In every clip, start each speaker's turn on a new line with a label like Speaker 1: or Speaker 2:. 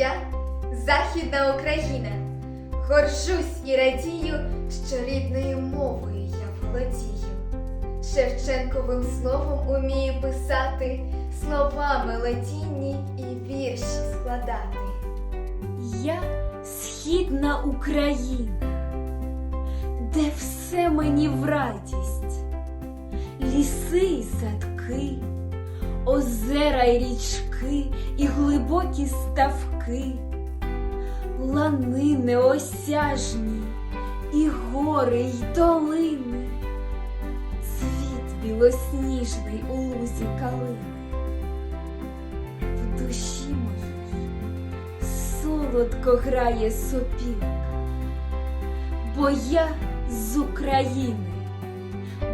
Speaker 1: Я Західна Україна. Горжусь і радію, що рідною мовою я володію. Шевченковим словом умію писати, слова мелодійні і вірші складати.
Speaker 2: Я східна Україна, де все мені в радість, ліси й садки, озера й річки, і глибокі ставки, лани неосяжні, і гори й долини, цвіт білосніжний у лузі калини. В душі моїй солодко грає сопілка, бо я з України,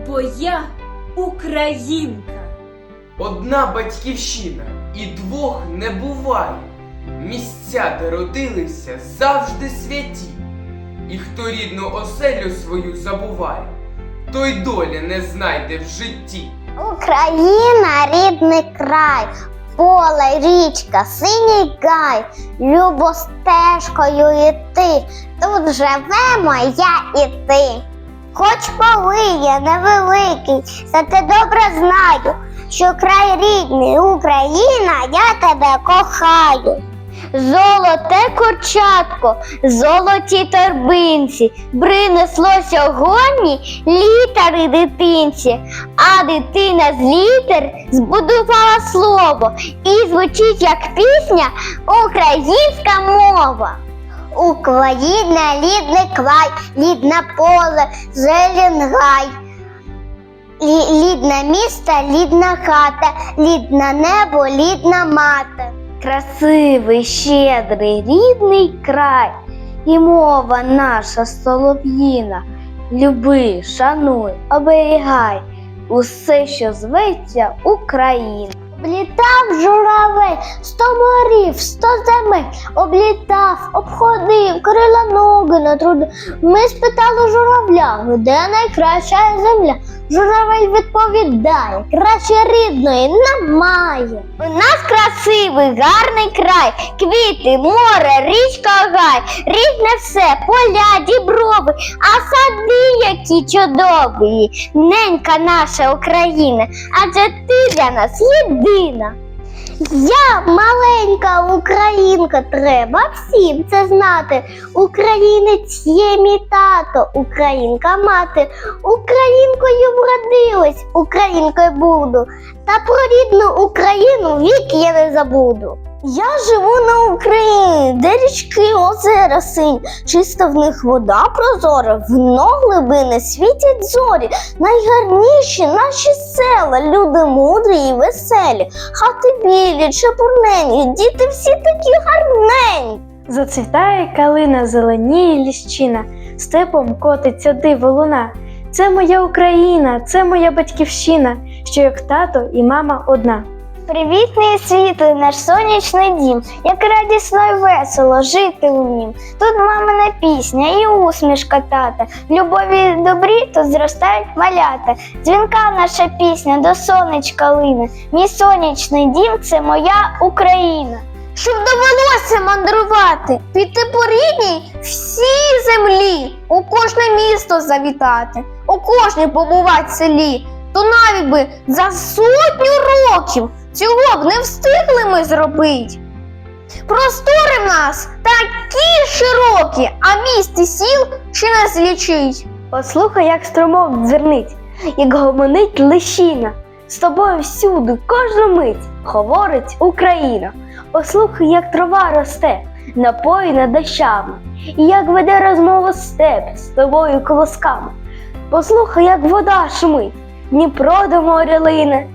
Speaker 2: бо я українка.
Speaker 3: Одна батьківщина і двох не буває. Місця, де родилися, завжди святі. І хто рідну оселю свою забуває, той долі не знайде в житті.
Speaker 4: Україна рідний край, поле, річка, синій гай, любо стежкою іти. Тут живемо я і ти. Хоч коли я невеликий, зате добре знаю, що край рідний Україна, я тебе кохаю. Золоте курчатко, золоті торбинці, принесло сьогодні літери дитинці, а дитина з літер збудувала слово і звучить як пісня українська мова. Україна, рідний край, рідне поле, зелен гай. Лі- Лідне місто, лідна хата, лідне небо, лідна мати. Красивий, щедрий, рідний край, і мова наша солов'їна. Люби, шануй, оберігай усе, що зветься Україна. Облітав журавель сто морів, сто земель, облітав, обходив, крила ноги на натрудив. Ми спитали журавля, де найкраща земля. Журавель відповідає, краще рідної немає. У нас красивий, гарний край, квіти, море, річка, гай, рідне все, поля, діброви, а сади які чудові. Ненька наша Україна, адже ти для нас єдина. Я маленька українка, треба всім це знати. Українець є мій тато, українка мати. Українкою вродилась, українкою буду. Та про рідну Україну вік я не забуду. Я живу на Україні, де річки, озера синь, чиста в них вода прозора, в дно глибини світять зорі, найгарніші наші села, люди мудрі і веселі, хати білі, чепурнені, діти всі такі гарненькі.
Speaker 5: Зацвітає калина зеленіє ліщина, степом котиться диво луна. Це моя Україна, це моя батьківщина, що як тато і мама одна.
Speaker 4: Привітний світлий наш сонячний дім, як радісно й весело жити у нім. Тут мамина пісня і усмішка тата. Любові добрі тут зростають малята. Дзвінка наша пісня до сонечка лине. Мій сонячний дім це моя Україна. Щоб довелося мандрувати, піти по рідній всій землі, у кожне місто завітати, у кожній побувати селі, то навіть би за сотню років цього б не встигли ми зробити. Простори в нас такі широкі, а міст і сіл ще не злічить.
Speaker 5: Послухай, як струмок дзернить, як гомонить лещина. З тобою всюди, кожну мить говорить Україна. Послухай, як трава росте, напоїна дощами, і як веде розмову степ з тобою колосками. Послухай, як вода шумить, Дніпро до моря лине.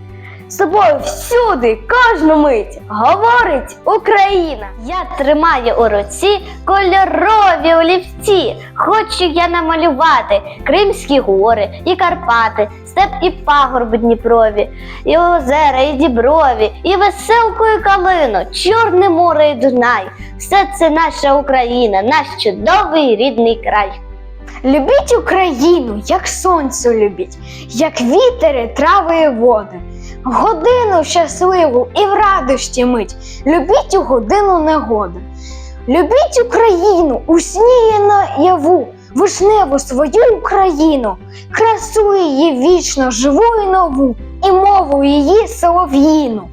Speaker 5: З тобою всюди, кожну мить говорить Україна.
Speaker 4: Я тримаю у руці кольорові олівці. Хочу я намалювати Кримські гори і Карпати, степ і пагорби Дніпрові, і озера, і діброві, і веселку, і калину, Чорне море і Дунай. Все це наша Україна, наш чудовий рідний край.
Speaker 5: Любіть Україну, як сонце любіть, як вітери, трави і води. Годину щасливу і в радості мить. Любіть у годину негоди. Любіть Україну у сні і наяву, вишневу свою Україну, красу її вічно живу і нову, і мову її солов'їну.